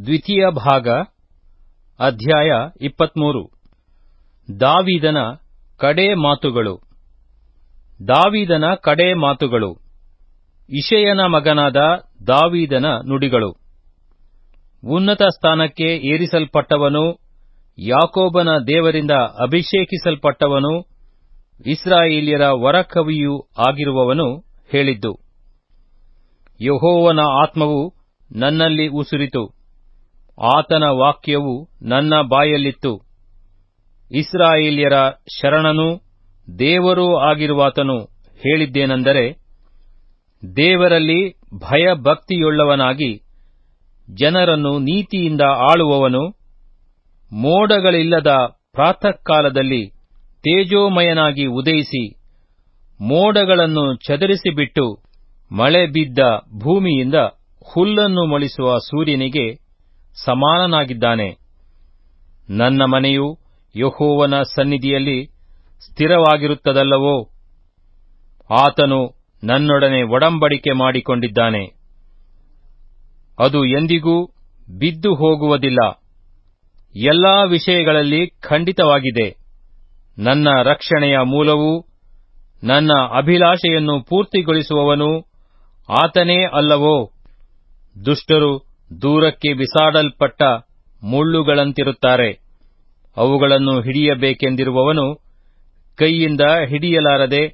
ದ್ವಿತೀಯ ಭಾಗ, ಅಧ್ಯಾಯ ಇಪ್ಪತ್ಮೂರು. ದಾವೀದನ ಕಡೆ ಮಾತುಗಳು. ದಾವೀದನ ಕಡೆ ಮಾತುಗಳು. ಇಶಯನ ಮಗನಾದ ದಾವೀದನ ನುಡಿಗಳು. ಉನ್ನತ ಸ್ಥಾನಕ್ಕೆ ಏರಿಸಲ್ಪಟ್ಟವನು, ಯಾಕೋಬನ ದೇವರಿಂದ ಅಭಿಷೇಕಿಸಲ್ಪಟ್ಟವನು, ಇಸ್ರಾಯೇಲಿಯರ ವರಕವಿಯೂ ಆಗಿರುವವನು ಹೇಳಿದ್ದು. ಯಹೋವನ ಆತ್ಮವು ನನ್ನಲ್ಲಿ ಉಸುರಿತು. ಆತನ ವಾಕ್ಯವು ನನ್ನ ಬಾಯಲ್ಲಿತ್ತು. ಇಸ್ರಾಯೇಲ್ಯರ ಶರಣನೂ ದೇವರೂ ಆಗಿರುವಾತನು. ಹೇಳಿದ್ದೇನೆಂದರೆ, ದೇವರಲ್ಲಿ ಭಯಭಕ್ತಿಯುಳ್ಳವನಾಗಿ ಜನರನ್ನು ನೀತಿಯಿಂದ ಆಳುವವನು, ಮೋಡಗಳಿಲ್ಲದ ಪ್ರಾತಃಕಾಲದಲ್ಲಿ ತೇಜೋಮಯನಾಗಿ ಉದಯಿಸಿ, ಮೋಡಗಳನ್ನು ಚದರಿಸಿಬಿಟ್ಟು ಮಳೆ ಬಿದ್ದ ಭೂಮಿಯಿಂದ ಹುಲ್ಲನ್ನು ಮೊಳಿಸುವ ಸೂರ್ಯನಿಗೆ ಸಮಾನನಾಗಿದ್ದಾನೆ. ನನ್ನ ಮನೆಯು ಯಹೋವನ ಸನ್ನಿಧಿಯಲ್ಲಿ ಸ್ಥಿರವಾಗಿರುತ್ತದಲ್ಲವೋ? ಆತನು ನನ್ನೊಡನೆ ಒಡಂಬಡಿಕೆ ಮಾಡಿಕೊಂಡಿದ್ದಾನೆ. ಅದು ಎಂದಿಗೂ ಬಿದ್ದು ಹೋಗುವುದಿಲ್ಲ. ಎಲ್ಲಾ ವಿಷಯಗಳಲ್ಲಿ ಖಂಡಿತವಾಗಿದೆ. ನನ್ನ ರಕ್ಷಣೆಯ ಮೂಲವೂ ನನ್ನ ಅಭಿಲಾಷೆಯನ್ನು ಪೂರ್ತಿಗೊಳಿಸುವವನು ಆತನೇ ಅಲ್ಲವೋ? ದುಷ್ಟರು ದೂರಕ್ಕೆ ಬಿಸಾಡಲ್ಪಟ್ಟ ಮುಳ್ಳುಗಳಂತಿರುತ್ತಾರೆ. ಅವುಗಳನ್ನು ಹಿಡಿಯಬೇಕೆಂದಿರುವವನು ಕೈಯಿಂದ ಹಿಡಿಯಲಾರದೆ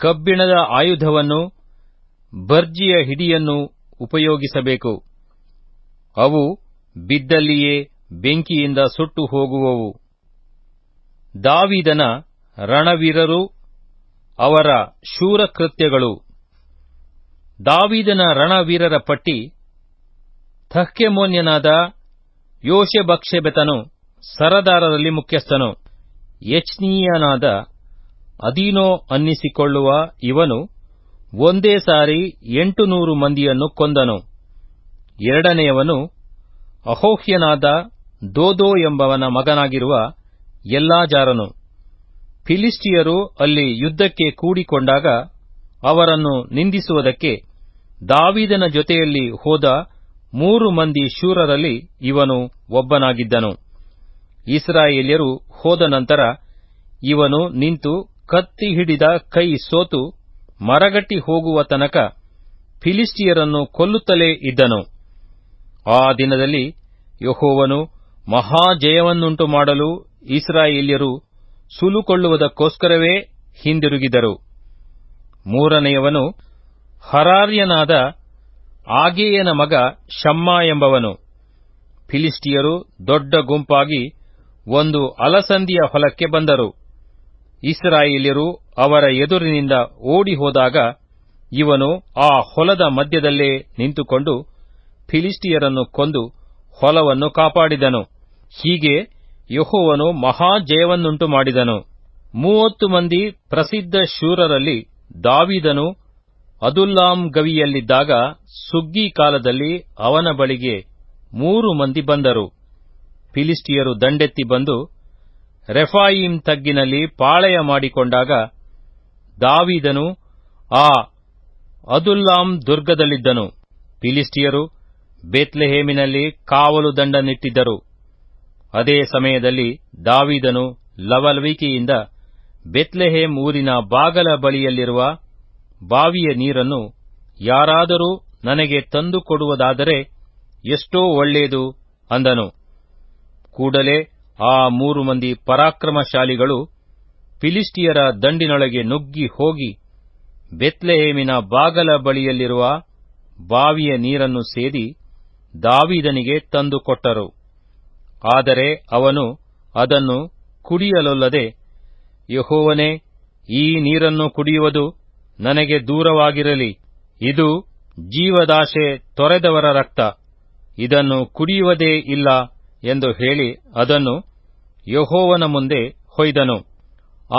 ಕಬ್ಬಿಣದ ಆಯುಧವನ್ನು, ಬರ್ಜಿಯ ಹಿಡಿಯನ್ನು ಉಪಯೋಗಿಸಬೇಕು. ಅವು ಬಿದ್ದಲ್ಲಿಯೇ ಬೆಂಕಿಯಿಂದ ಸುಟ್ಟು ಹೋಗುವವು. ದಾವಿದನ ರಣವೀರರು ಅವರ ಶೂರಕೃತ್ಯಗಳು. ದಾವಿದನ ರಣವೀರರ ಪಟ್ಟಿ ಥಹ್ಕೆಮೋನ್ಯನಾದ ಯೋಷೆಬಕ್ಷೆಬೆತನು ಸರದಾರರಲ್ಲಿ ಮುಖ್ಯಸ್ಥನು. ಯಚ್ನೀಯನಾದ ಅದೀನೋ ಅನ್ನಿಸಿಕೊಳ್ಳುವ ಇವನು ಒಂದೇ ಸಾರಿ ಎಂಟು ನೂರು ಮಂದಿಯನ್ನು ಕೊಂದನು. ಎರಡನೆಯವನು ಅಹೋಹ್ಯನಾದ ದೋದೋ ಎಂಬವನ ಮಗನಾಗಿರುವ ಎಲ್ಲಾಜಾರನು. ಫಿಲಿಸ್ಟಿಯರು ಅಲ್ಲಿ ಯುದ್ಧಕ್ಕೆ ಕೂಡಿಕೊಂಡಾಗ ಅವರನ್ನು ನಿಂದಿಸುವುದಕ್ಕೆ ದಾವಿದನ ಜೊತೆಯಲ್ಲಿ ಹೋದ ಮೂರು ಮಂದಿ ಶೂರರಲ್ಲಿ ಇವನು ಒಬ್ಬನಾಗಿದ್ದನು. ಇಸ್ರಾಯೇಲ್ಯರು ಹೋದ ನಂತರ ಇವನು ನಿಂತು ಕತ್ತಿ ಹಿಡಿದ ಕೈ ಸೋತು ಮರಗಟ್ಟಿ ಹೋಗುವ ತನಕ ಫಿಲಿಸ್ಟಿಯರನ್ನು ಕೊಲ್ಲುತ್ತಲೇ ಇದ್ದನು. ಆ ದಿನದಲ್ಲಿ ಯಹೋವನು ಮಹಾಜಯವನ್ನುಂಟು ಮಾಡಲು ಇಸ್ರಾಯೇಲ್ಯರು ಸುಲುಕೊಳ್ಳುವುದಕ್ಕೋಸ್ಕರವೇ ಹಿಂದಿರುಗಿದರು. ಮೂರನೆಯವನು ಹರಾರ್ಯನಾದ ಆಗೇಯನ ಮಗ ಶಮ್ಮ ಎಂಬವನು. ಫಿಲಿಸ್ಟಿಯರು ದೊಡ್ಡ ಗುಂಪಾಗಿ ಒಂದು ಅಲಸಂದಿಯ ಹೊಲಕ್ಕೆ ಬಂದರು. ಇಸ್ರಾಯೇಲ್ಯರು ಅವರ ಎದುರಿನಿಂದ ಓಡಿ ಹೋದಾಗ ಇವನು ಆ ಹೊಲದ ಮಧ್ಯದಲ್ಲೇ ನಿಂತುಕೊಂಡು ಫಿಲಿಸ್ಟಿಯರನ್ನು ಕೊಂದು ಹೊಲವನ್ನು ಕಾಪಾಡಿದನು. ಹೀಗೆ ಯಹೋವನು ಮಹಾಜಯವನ್ನುಂಟು ಮಾಡಿದನು ಮೂವತ್ತು ಮಂದಿ ಪ್ರಸಿದ್ಧ ಶೂರರಲ್ಲಿ ದಾವಿದನು ಅದುಲ್ಲಾಂ ಗವಿಯಲ್ಲಿದ್ದಾಗ ಸುಗ್ಗಿ ಕಾಲದಲ್ಲಿ ಅವನ ಬಳಿಗೆ ಮೂರು ಮಂದಿ ಬಂದರು. ಫಿಲಿಸ್ಟಿಯರು ದಂಡೆತ್ತಿ ಬಂದು ರೆಫಾಯಿಂ ತಗ್ಗಿನಲ್ಲಿ ಪಾಳೆಯ ಮಾಡಿಕೊಂಡಾಗ ದಾವಿದನು, ಆ ಅದುಲ್ಲಾಂ ದುರ್ಗದಲ್ಲಿದ್ದನು. ಫಿಲಿಸ್ಟಿಯರು ಬೇತ್ಲೆಹೇಮಿನಲ್ಲಿ ಕಾವಲು ದಂಡನಿಟ್ಟಿದ್ದರು ಅದೇ ಸಮಯದಲ್ಲಿ ದಾವಿದನು ಲವಲವಿಕೆಯಿಂದ ಬೆತ್ಲೆಹೇಮ್ ಊರಿನ ಬಾಗಲ ಬಳಿಯಲ್ಲಿರುವ ಬಾವಿಯ ನೀರನ್ನು ಯಾರಾದರೂ ನನಗೆ ತಂದು ಕೊಡುವುದಾದರೆ ಎಷ್ಟೋ ಒಳ್ಳೆಯದು ಅಂದನು. ಕೂಡಲೇ ಆ ಮೂರು ಮಂದಿ ಪರಾಕ್ರಮಶಾಲಿಗಳು ಫಿಲಿಸ್ಟಿಯರ ದಂಡಿನೊಳಗೆ ನುಗ್ಗಿ ಹೋಗಿ ಬೆತ್ಲೆಹೇಮಿನ ಬಾಗಲ ಬಳಿಯಲ್ಲಿರುವ ಬಾವಿಯ ನೀರನ್ನು ಸೇದಿ ದಾವಿದನಿಗೆ ತಂದುಕೊಟ್ಟರು. ಆದರೆ ಅವನು ಅದನ್ನು ಕುಡಿಯಲೊಲ್ಲದೆ, ಯಹೋವನೇ, ಈ ನೀರನ್ನು ಕುಡಿಯುವುದು ನನಗೆ ದೂರವಾಗಿರಲಿ. ಇದು ಜೀವದಾಶೆ ತೊರೆದವರ ರಕ್ತ. ಇದನ್ನು ಕುಡಿಯುವುದೇ ಇಲ್ಲ ಎಂದು ಹೇಳಿ ಅದನ್ನು ಯಹೋವನ ಮುಂದೆ ಹೊಯ್ದನು.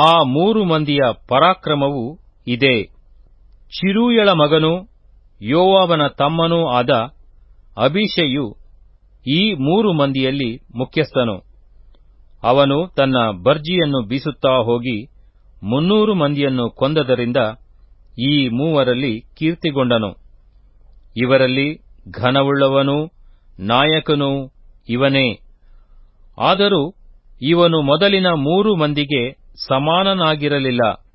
ಆ ಮೂರು ಮಂದಿಯ ಪರಾಕ್ರಮವು ಇದೆ. ಚಿರೂಯಳ ಮಗನೂ ಯೋವಾಬನ ತಮ್ಮನೂ ಆದ ಅಭಿಷೆಯು ಈ ಮೂರು ಮಂದಿಯಲ್ಲಿ ಮುಖ್ಯಸ್ಥನು. ಅವನು ತನ್ನ ಬರ್ಜಿಯನ್ನು ಬೀಸುತ್ತಾ ಹೋಗಿ ಮುನ್ನೂರು ಮಂದಿಯನ್ನು ಕೊಂದದರಿಂದ ಈ ಮೂವರಲ್ಲಿ ಕೀರ್ತಿಗೊಂಡನು. ಇವರಲ್ಲಿ ಘನವುಳ್ಳವನೂ ನಾಯಕನೂ ಇವನೇ. ಆದರೂ ಇವನು ಮೊದಲಿನ ಮೂರು ಮಂದಿಗೆ ಸಮಾನನಾಗಿರಲಿಲ್ಲ.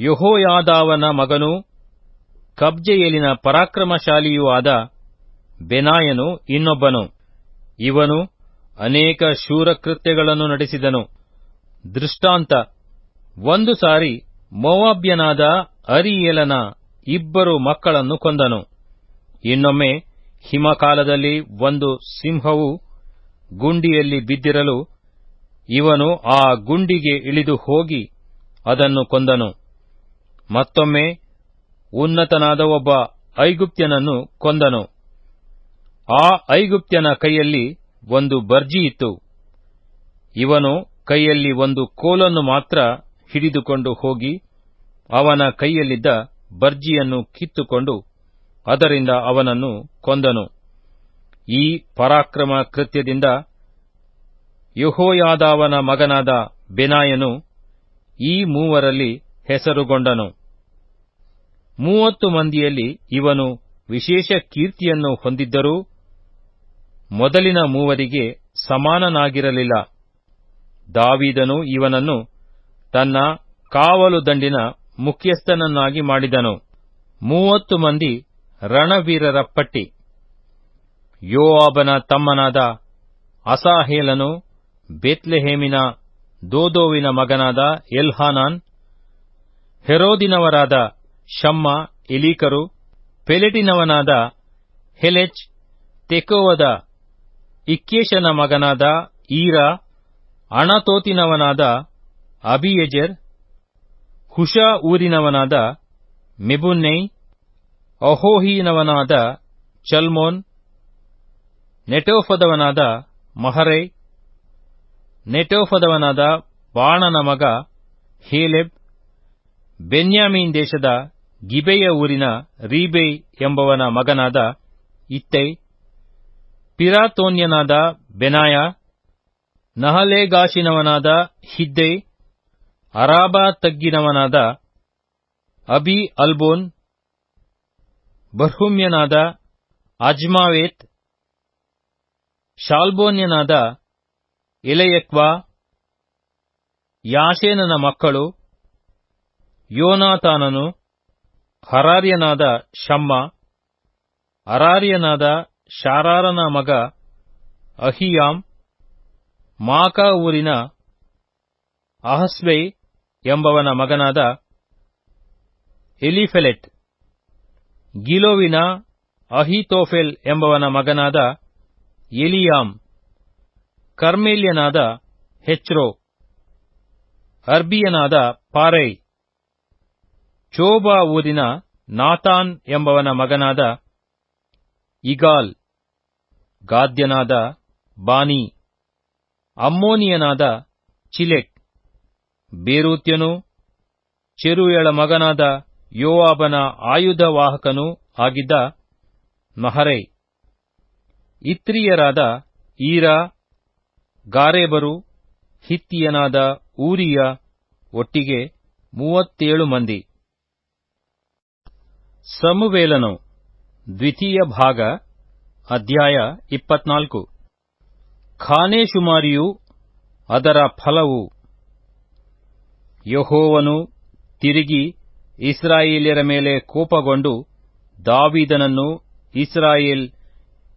ಯೆಹೋಯಾದಾವನ ಮಗನೂ ಕಬ್ಜೆಯಲ್ಲಿನ ಪರಾಕ್ರಮಶಾಲಿಯೂ ಆದ ಬೆನಾಯನು ಇನ್ನೊಬ್ಬನು. ಇವನು ಅನೇಕ ಶೂರಕೃತ್ಯಗಳನ್ನು ನಡೆಸಿದನು. ದೃಷ್ಟಾಂತ, ಒಂದು ಸಾರಿ ಮೋವಾಬ್ಯನಾದ ಅರಿಯೇಲನ ಇಬ್ಬರು ಮಕ್ಕಳನ್ನು ಕೊಂದನು. ಇನ್ನೊಮ್ಮೆ ಹಿಮಕಾಲದಲ್ಲಿ ಒಂದು ಸಿಂಹವು ಗುಂಡಿಯಲ್ಲಿ ಬಿದ್ದಿರಲು ಇವನು ಆ ಗುಂಡಿಗೆ ಇಳಿದು ಹೋಗಿ ಅದನ್ನು ಕೊಂದನು. ಮತ್ತೊಮ್ಮೆ ಉನ್ನತನಾದ ಒಬ್ಬ ಐಗುಪ್ತ್ಯನನ್ನು ಕೊಂದನು. ಆ ಐಗುಪ್ತ್ಯನ ಕೈಯಲ್ಲಿ ಒಂದು ಬರ್ಜಿ ಇತ್ತು. ಇವನು ಕೈಯಲ್ಲಿ ಒಂದು ಕೋಲನ್ನು ಮಾತ್ರ ಹಿಡಿದುಕೊಂಡು ಹೋಗಿ ಅವನ ಕೈಯಲ್ಲಿದ್ದ ಬರ್ಜಿಯನ್ನು ಕಿತ್ತುಕೊಂಡು ಅದರಿಂದ ಅವನನ್ನು ಕೊಂದನು. ಈ ಪರಾಕ್ರಮ ಕೃತ್ಯದಿಂದ ಯೆಹೋಯಾದಾವನ ಮಗನಾದ ಬೆನಾಯನು ಈ ಮೂವರಲ್ಲಿ ಹೆಸರುಗೊಂಡನು. ಮೂವತ್ತು ಮಂದಿಯಲ್ಲಿ ಇವನು ವಿಶೇಷ ಕೀರ್ತಿಯನ್ನು ಹೊಂದಿದ್ದರೂ ಮೊದಲಿನ ಮೂವರಿಗೆ ಸಮಾನನಾಗಿರಲಿಲ್ಲ. ದಾವಿದನು ಇವನನ್ನು ತನ್ನ ಕಾವಲು ದಂಡಿನ ಮುಖ್ಯಸ್ಥನನ್ನಾಗಿ ಮಾಡಿದನು. ಮೂವತ್ತು ಮಂದಿ ರಣವೀರರ ಪಟ್ಟಿ. ಯೋವಾಬನ ತಮ್ಮನಾದ ಅಸಾಹೇಲನು ಬೇತ್ಲೆಹೇಮಿನ ದೋದೋವಿನ ಮಗನಾದ ಎಲ್ಹಾನಾನ್, ಹೆರೋದಿನವರಾದ ಶಮ್ಮ ಎಲೀಕರು, ಪೆಲೆಟಿನವನಾದ ಹೆಲೆಚ್, ತೆಕೋವದ ಇಕ್ಕೇಶನ ಮಗನಾದ ಈರಾ, ಅಣತೋತಿನವನಾದ ಅಬಿಯೆಜೆರ್ ಹುಷಾ ಊರಿನವನಾದ ಮೆಬುನ್ನೈ, ಅಹೋಹಿನವನಾದ ಚಲ್ಮೋನ್, ನೆಟೋಫದವನಾದ ಮಹರೈ, ನೆಟೋಫದವನಾದ ಬಾಣನ ಮಗ ಹೇಲೆಬ್, ಬೆನ್ಯಾಮೀನ್ ದೇಶದ ಗಿಬೆಯ ಊರಿನ ರೀಬೈ ಎಂಬವನ ಮಗನಾದ ಇತ್ತೈ, ಪಿರಾತೋನ್ಯನಾದ ಬೆನಾಯ, ನಹಲೇಗಾಶಿನವನಾದ ಹಿದ್ದೈ ಅರಾಬಾ ತಗ್ಗಿನವನಾದ ಅಬಿ ಅಲ್ಬೋನ್, ಬರ್ಹುಮ್ಯನಾದ ಅಜ್ಮಾವೇತ್, ಶಾಲ್ಬೋನ್ಯನಾದ ಎಲೆಯಕ್ವಾ ಯಾಶೇನನ ಮಕ್ಕಳು, ಯೋನಾತಾನನು, ಹರಾರ್ಯನಾದ ಶಮ್ಮ, ಅರಾರ್ಯನಾದ ಶಾರಾರನ ಮಗ ಅಹಿಯಾಮ್, ಮಾಕಾ ಊರಿನ ಅಹಸ್ವೈ ಎಂಬವನ ಮಗನಾದ ಎಲಿಫೆಲೆಟ್. ಗಿಲೋವಿನ ಅಹಿತೋಫೆಲ್ ಎಂಬವನ ಮಗನಾದ ಎಲಿಯಾಮ್. ಕರ್ಮೇಲ್ಯನಾದ ಹೆಚ್ರೋ. ಅರ್ಬಿಯನಾದ ಪಾರೈ. ಚೋಬಾ ಊರಿನ ನಾತಾನ್ ಎಂಬವನ ಮಗನಾದ ಇಗಾಲ್. ಗಾದ್ಯನಾದ ಬಾನಿ. ಅಮ್ಮೋನಿಯನಾದ ಚಿಲೆಕ್ ಬೇರೂತ್ಯನೂ, ಚೆರುಯಳ ಮಗನಾದ ಯೋವಾಬನ ಆಯುಧವಾಹಕನೂ ಆಗಿದ್ದ ಮಹರೈ. ಇತ್ರಿಯರಾದ ಈರಾ, ಗಾರೇಬರು, ಹಿತ್ತಿಯನಾದ ಊರಿಯ ಒಟ್ಟಿಗೆ ಮೂವತ್ತೇಳು ಮಂದಿ. ಸಮುವೇಲನು, ದ್ವಿತೀಯ ಭಾಗ, ಅಧ್ಯಾಯ ಇಪ್ಪತ್ನಾಲ್ಕು. ಖಾನೇಶುಮಾರಿಯು ಅದರ ಫಲವು ಯಹೋವನು ತಿರುಗಿ ಇಸ್ರಾಯೇಲ್ಯರ ಮೇಲೆ ಕೋಪಗೊಂಡು ದಾವಿದನನ್ನು ಇಸ್ರಾಯೇಲ್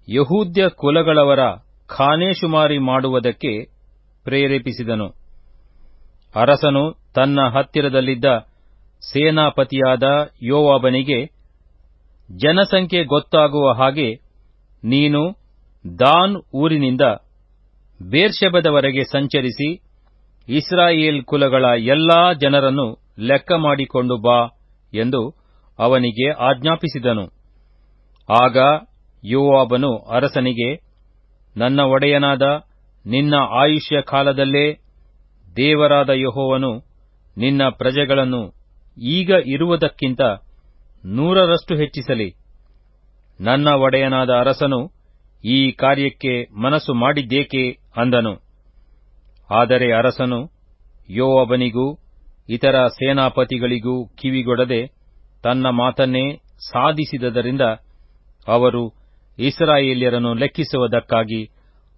ಯಹೂದ್ಯ ಕುಲಗಳವರ ಖಾನೇಶುಮಾರಿ ಮಾಡುವುದಕ್ಕೆ ಪ್ರೇರೇಪಿಸಿದನು. ಅರಸನು ತನ್ನ ಹತ್ತಿರದಲ್ಲಿದ್ದ ಸೇನಾಪತಿಯಾದ ಯೋವಾಬನಿಗೆ, ಜನಸಂಖ್ಯೆ ಗೊತ್ತಾಗುವ ಹಾಗೆ ನೀನು ದಾನ್ ಊರಿನಿಂದ ಬೇರ್ಷೆಬದವರೆಗೆ ಸಂಚರಿಸಿ ಇಸ್ರಾಯೇಲ್ ಕುಲಗಳ ಎಲ್ಲಾ ಜನರನ್ನು ಲೆಕ್ಕ ಮಾಡಿಕೊಂಡು ಬಾ ಎಂದು ಅವನಿಗೆ ಆಜ್ಞಾಪಿಸಿದನು. ಆಗ ಯೋವಾಬನು ಅರಸನಿಗೆ, ನನ್ನ ಒಡೆಯನಾದ ನಿನ್ನ ಆಯುಷ್ಯ ಕಾಲದಲ್ಲೇ ದೇವರಾದ ಯಹೋವನು ನಿನ್ನ ಪ್ರಜೆಗಳನ್ನು ಈಗ ಇರುವುದಕ್ಕಿಂತ ನೂರರಷ್ಟು ಹೆಚ್ಚಿಸಲಿ. ನನ್ನ ಒಡೆಯನಾದ ಅರಸನು ಈ ಕಾರ್ಯಕ್ಕೆ ಮನಸ್ಸು ಮಾಡಿದ್ದೇಕೆ ಅಂದನು. ಆದರೆ ಅರಸನು ಯೋವನಿಗೂ ಇತರ ಸೇನಾಪತಿಗಳಿಗೂ ಕಿವಿಗೊಡದೆ ತನ್ನ ಮಾತನ್ನೇ ಸಾಧಿಸಿದದರಿಂದ ಅವರು ಇಸ್ರಾಯೇಲ್ಯರನ್ನು ಲೆಕ್ಕಿಸುವುದಕ್ಕಾಗಿ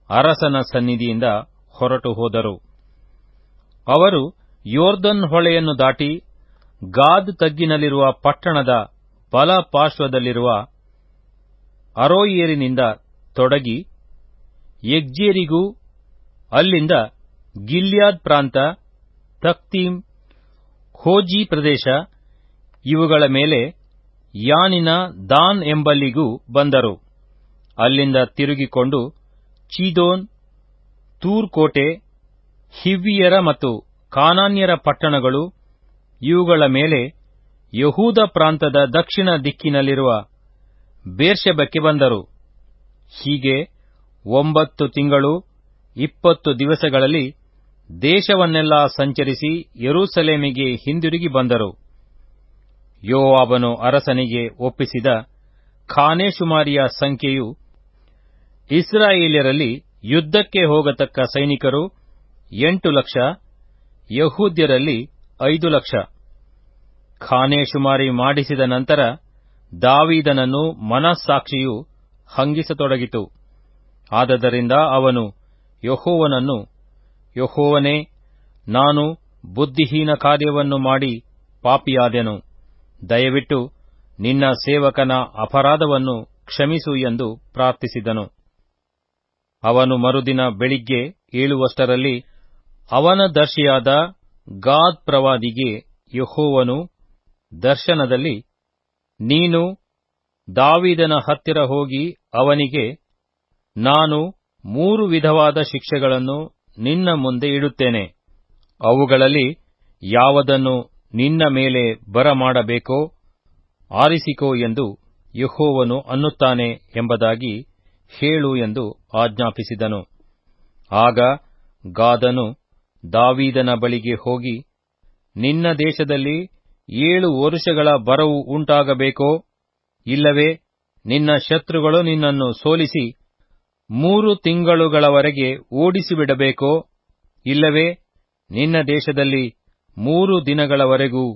ಅರಸನ ಸನ್ನಿಧಿಯಿಂದ ಹೊರಟು ಹೋದರು. ಅವರು ಯೋರ್ದನ್ ಹೊಳೆಯನ್ನು ದಾಟಿ ಗಾದ್ ತಗ್ಗಿನಲ್ಲಿರುವ ಪಟ್ಟಣದ ಬಲ ಪಾರ್ಶ್ವದಲ್ಲಿರುವ ಅರೋಯೇರಿನಿಂದ ತೊಡಗಿ ಯಗ್ಜೇರಿಗೂ ಅಲ್ಲಿಂದ ಗಿಲ್ಯಾದ್ ಪ್ರಾಂತ ತಕ್ತೀಮ್ ಖೋಜಿ ಪ್ರದೇಶ, ಇವುಗಳ ಮೇಲೆ ಯಾನಿನ ದಾನ್ ಎಂಬಲ್ಲಿಗೂ ಬಂದರು. ಅಲ್ಲಿಂದ ತಿರುಗಿಕೊಂಡು ಚೀದೋನ್ ತೂರ್ ಕೋಟೆ ಹಿವ್ವಿಯರ ಮತ್ತು ಕಾನಾನ್ಯರ ಪಟ್ಟಣಗಳು, ಇವುಗಳ ಮೇಲೆ ಯಹೂದ ಪ್ರಾಂತದ ದಕ್ಷಿಣ ದಿಕ್ಕಿನಲ್ಲಿರುವ ಬೇರ್ಷೆಬಕ್ಕೆ ಬಂದರು. ಹೀಗೆ ಒಂಬತ್ತು ತಿಂಗಳು, ಇಪ್ಪತ್ತು ದಿವಸಗಳಲ್ಲಿ ದೇಶವನ್ನೆಲ್ಲಾ ಸಂಚರಿಸಿ ಯೆರೂಸಲೇಮಿಗೆ ಹಿಂದಿರುಗಿ ಬಂದರು. ಯೋವಾಬನು ಅರಸನಿಗೆ ಒಪ್ಪಿಸಿದ ಖಾನೇಶುಮಾರಿಯ ಸಂಖ್ಯೆಯು ಇಸ್ರಾಯೇಲಿಯರಲ್ಲಿ ಯುದ್ಧಕ್ಕೆ ಹೋಗತಕ್ಕ ಸೈನಿಕರು ಎಂಟು ಲಕ್ಷ, ಯಹೂದ್ಯರಲ್ಲಿ ಐದು ಲಕ್ಷ. ಖಾನೇಶುಮಾರಿ ಮಾಡಿಸಿದ ನಂತರ ದಾವೀದನನ್ನು ಮನಸ್ಸಾಕ್ಷಿಯು ಹಂಗಿಸತೊಡಗಿತು. ಆದದರಿಂದ ಅವನು ಯಹೋವನನ್ನು ಯಹೋವನೇ, ನಾನು ಬುದ್ಧಿಹೀನ ಕಾರ್ಯವನ್ನು ಮಾಡಿ ಪಾಪಿಯಾದೆನು. ದಯವಿಟ್ಟು ನಿನ್ನ ಸೇವಕನ ಅಪರಾಧವನ್ನು ಕ್ಷಮಿಸು ಎಂದು ಪ್ರಾರ್ಥಿಸಿದನು. ಅವನು ಮರುದಿನ ಬೆಳಿಗ್ಗೆ ಏಳುವಷ್ಟರಲ್ಲಿ ಅವನ ದರ್ಶಿಯಾದ ಗಾದ್ ಪ್ರವಾದಿಗೆ ಯಹೋವನು, ದರ್ಶನದಲ್ಲಿ ನೀನು ದಾವಿದನ ಹತ್ತಿರ ಹೋಗಿ ಅವನಿಗೆ, ನಾನು ಮೂರು ವಿಧವಾದ ಶಿಕ್ಷೆಗಳನ್ನು ನಿನ್ನ ಮುಂದೆ ಇಡುತ್ತೇನೆ. ಅವುಗಳಲ್ಲಿ ಯಾವುದನ್ನು ನಿನ್ನ ಮೇಲೆ ಬರಮಾಡಬೇಕೋ ಆರಿಸಿಕೋ ಎಂದು ಯಹೋವನು ಅನ್ನುತ್ತಾನೆ ಎಂಬುದಾಗಿ ಹೇಳು ಎಂದು ಆಜ್ಞಾಪಿಸಿದನು. ಆಗ ಗಾದನು ದಾವೀದನ ಬಳಿಗೆ ಹೋಗಿ, ನಿನ್ನ ದೇಶದಲ್ಲಿ ಏಳು ವರುಷಗಳ ಬರವು ಉಂಟಾಗಬೇಕೋ? ಇಲ್ಲವೇ, ನಿನ್ನ ಶತ್ರುಗಳು ನಿನ್ನನ್ನು ಸೋಲಿಸಿ ಮೂರು ತಿಂಗಳುಗಳವರೆಗೆ ಓಡಿಸಿಬಿಡಬೇಕೋ? ಇಲ್ಲವೇ, ನಿನ್ನ ದೇಶದಲ್ಲಿ ಮೂರು ದಿನಗಳವರೆಗೂ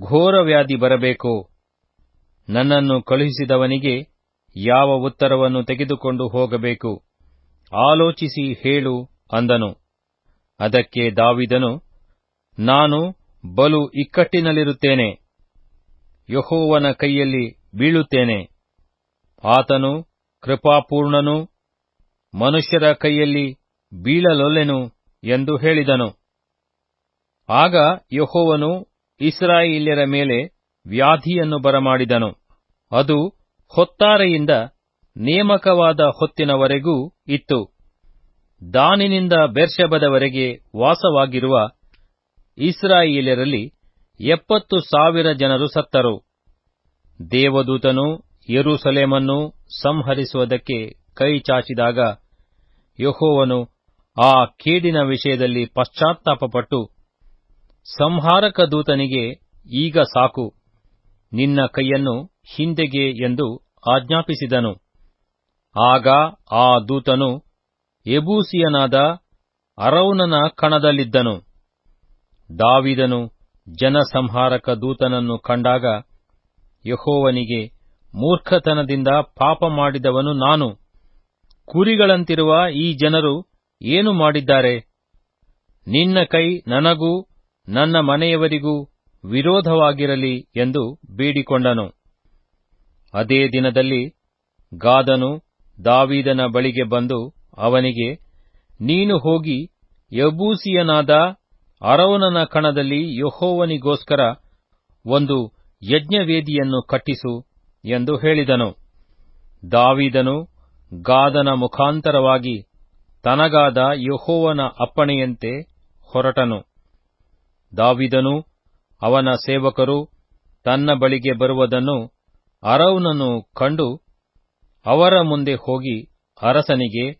ಘೋರ ವ್ಯಾಧಿ ಬರಬೇಕೋ? ನನ್ನನ್ನು ಕಳುಹಿಸಿದವನಿಗೆ ಯಾವ ಉತ್ತರವನ್ನು ತೆಗೆದುಕೊಂಡು ಹೋಗಬೇಕು? ಆಲೋಚಿಸಿ ಹೇಳು ಅಂದನು. ಅದಕ್ಕೆ ದಾವಿದನು, ನಾನು ಬಲು ಇಕ್ಕಟ್ಟಿನಲ್ಲಿರುತ್ತೇನೆ. ಯಹೋವನ ಕೈಯಲ್ಲಿ ಬೀಳುತ್ತೇನೆ. ಆತನು ಕೃಪಾಪೂರ್ಣನು ಮನುಷ್ಯರ ಕೈಯಲ್ಲಿ ಬೀಳಲೊಲ್ಲೆನು ಎಂದು ಹೇಳಿದನು. ಆಗ ಯಹೋವನು ಇಸ್ರಾಯೇಲ್ಯರ ಮೇಲೆ ವ್ಯಾಧಿಯನ್ನು ಬರಮಾಡಿದನು. ಅದು ಹೊತ್ತಾರೆಯಿಂದ ನೇಮಕವಾದ ಹೊತ್ತಿನವರೆಗೂ ಇತ್ತು. ದಾನಿನಿಂದ ಬೆರ್ಷಬದವರೆಗೆ ವಾಸವಾಗಿರುವ ಇಸ್ರಾಯೇಲ್ಯರಲ್ಲಿ ಎಪ್ಪತ್ತು ಸಾವಿರ ಜನರು ಸತ್ತರು. ದೇವದೂತನು ಯೆರೂಸಲೇಮನ್ನು ಸಂಹರಿಸುವುದಕ್ಕೆ ಕೈ ಚಾಚಿದಾಗ ಯಹೋವನು ಆ ಕೇಡಿನ ವಿಷಯದಲ್ಲಿ ಪಶ್ಚಾತ್ತಾಪಪಟ್ಟು, ಸಂಹಾರಕ ದೂತನಿಗೆ, ಈಗ ಸಾಕು, ನಿನ್ನ ಕೈಯನ್ನು ಹಿಂದೆಗೆ ಎಂದು ಆಜ್ಞಾಪಿಸಿದನು. ಆಗ ಆ ದೂತನು ಎಬೂಸಿಯನಾದ ಅರೌನನ ಕಣದಲ್ಲಿದ್ದನು. ದಾವಿದನು ಜನಸಂಹಾರಕ ದೂತನನ್ನು ಕಂಡಾಗ, ಯಹೋವನಿಗೆ ಮೂರ್ಖತನದಿಂದ ಪಾಪ ಮಾಡಿದವನು ನಾನು. ಕುರಿಗಳಂತಿರುವ ಈ ಜನರು ಏನು ಮಾಡಿದ್ದಾರೆ? ನಿನ್ನ ಕೈ ನನಗೂ, ನನ್ನ ಮನೆಯವರಿಗೂ ವಿರೋಧವಾಗಿರಲಿ ಎಂದು ಬೇಡಿಕೊಂಡನು. ಅದೇ ದಿನದಲ್ಲಿ ಗಾದನು ದಾವೀದನ ಬಳಿಗೆ ಬಂದು ಅವನಿಗೆ, ನೀನು ಹೋಗಿ ಯಬೂಸಿಯನಾದ ಅರವನನ ಕಣದಲ್ಲಿ ಯಹೋವನಿಗೋಸ್ಕರ ಒಂದು ಯಜ್ಞವೇದಿಯನ್ನು ಕಟ್ಟಿಸು ಎಂದು ಹೇಳಿದನು. ದಾವೀದನು ಗಾದನ ಮುಖಾಂತರವಾಗಿ ತನಗಾದ ಯಹೋವನ ಅಪ್ಪಣೆಯಂತೆ ಹೊರಟನು. ದಾವಿದನು ಅವನ ಸೇವಕರು ತನ್ನ ಬಳಿಗೆ ಬರುವುದನ್ನು ಅರೌನನು ಕಂಡು ಅವರ ಮುಂದೆ ಹೋಗಿ ಅರಸನಿಗೆ,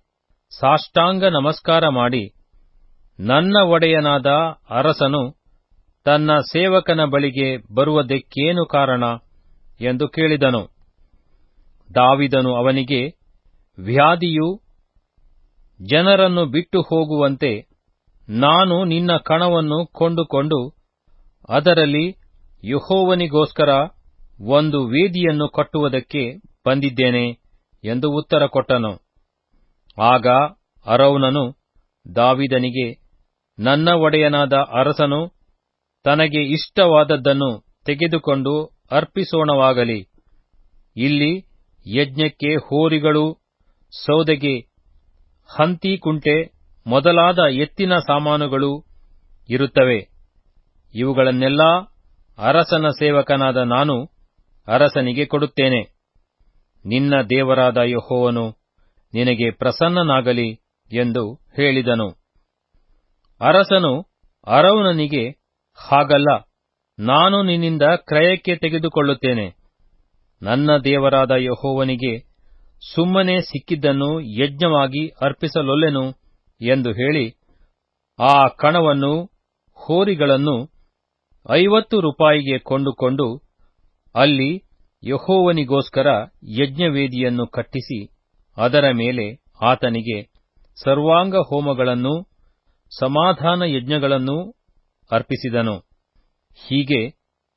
ಸಾಷ್ಟಾಂಗ ನಮಸ್ಕಾರ ಮಾಡಿ. ನನ್ನ ಒಡೆಯನಾದ ಅರಸನು ತನ್ನ ಸೇವಕನ ಬಳಿಗೆ ಬರುವುದಕ್ಕೇನು ಕಾರಣ? ಎಂದು ಕೇಳಿದನು. ದಾವಿದನು ಅವನಿಗೆ ವ್ಯಾಧಿಯು ಜನರನ್ನು ಬಿಟ್ಟು ಹೋಗುವಂತೆ ನಾನು ನಿನ್ನ ಕಣವನ್ನು ಕೊಂಡುಕೊಂಡು ಅದರಲ್ಲಿ ಯಹೋವನಿಗೋಸ್ಕರ ಒಂದು ವೇದಿಯನ್ನು ಕಟ್ಟುವುದಕ್ಕೆ ಬಂದಿದ್ದೇನೆ ಎಂದು ಉತ್ತರ ಕೊಟ್ಟನು. ಆಗ ಅರೌನನು ದಾವಿದನಿಗೆ, ನನ್ನ ಒಡೆಯನಾದ ಅರಸನು, ತನಗೆ ಇಷ್ಟವಾದದ್ದನ್ನು ತೆಗೆದುಕೊಂಡು ಅರ್ಪಿಸೋಣವಾಗಲಿ. ಇಲ್ಲಿ ಯಜ್ಞಕ್ಕೆ ಹೋರಿಗಳು ಸೌದೆಗೆ ಹಂತಿ ಕುಂಟೆ ಮೊದಲಾದ ಎತ್ತಿನ ಸಾಮಾನುಗಳು ಇರುತ್ತವೆ. ಇವುಗಳನ್ನೆಲ್ಲ ಅರಸನ ಸೇವಕನಾದ ನಾನು ಅರಸನಿಗೆ ಕೊಡುತ್ತೇನೆ. ನಿನ್ನ ದೇವರಾದ ಯಹೋವನು ನಿನಗೆ ಪ್ರಸನ್ನನಾಗಲಿ ಎಂದು ಹೇಳಿದನು. ಅರಸನು ಅರೌನನಿಗೆ, ಹಾಗಲ್ಲ, ನಾನು ನಿನ್ನಿಂದ ಕ್ರಯಕ್ಕೆ ತೆಗೆದುಕೊಳ್ಳುತ್ತೇನೆ. ನನ್ನ ದೇವರಾದ ಯಹೋವನಿಗೆ ಸುಮ್ಮನೆ ಸಿಕ್ಕಿದ್ದನ್ನು ಯಜ್ಞವಾಗಿ ಅರ್ಪಿಸಲೊಲ್ಲೆನು ಎಂದು ಹೇಳಿ ಆ ಕಣವನ್ನು ಹೋರಿಗಳನ್ನು ಐವತ್ತು ರೂಪಾಯಿಗೆ ಕೊಂಡುಕೊಂಡು ಅಲ್ಲಿ ಯಹೋವನಿಗೋಸ್ಕರ ಯಜ್ಞವೇದಿಯನ್ನು ಕಟ್ಟಿಸಿ ಅದರ ಮೇಲೆ ಆತನಿಗೆ ಸರ್ವಾಂಗ ಹೋಮಗಳನ್ನೂ, ಸಮಾಧಾನ ಯಜ್ಞಗಳನ್ನೂ ಅರ್ಪಿಸಿದನು. ಹೀಗೆ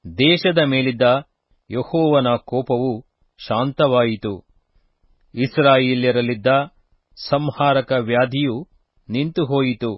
ದೇಶದ ಮೇಲಿದ್ದ ಯಹೋವನ ಕೋಪವು ಶಾಂತವಾಯಿತು. ಇಸ್ರಾಯೇಲ್ಯರಲ್ಲಿದ್ದ ಸಂಹಾರಕ ವ್ಯಾಧಿಯು ನಿಂತು ಹೋಯಿತು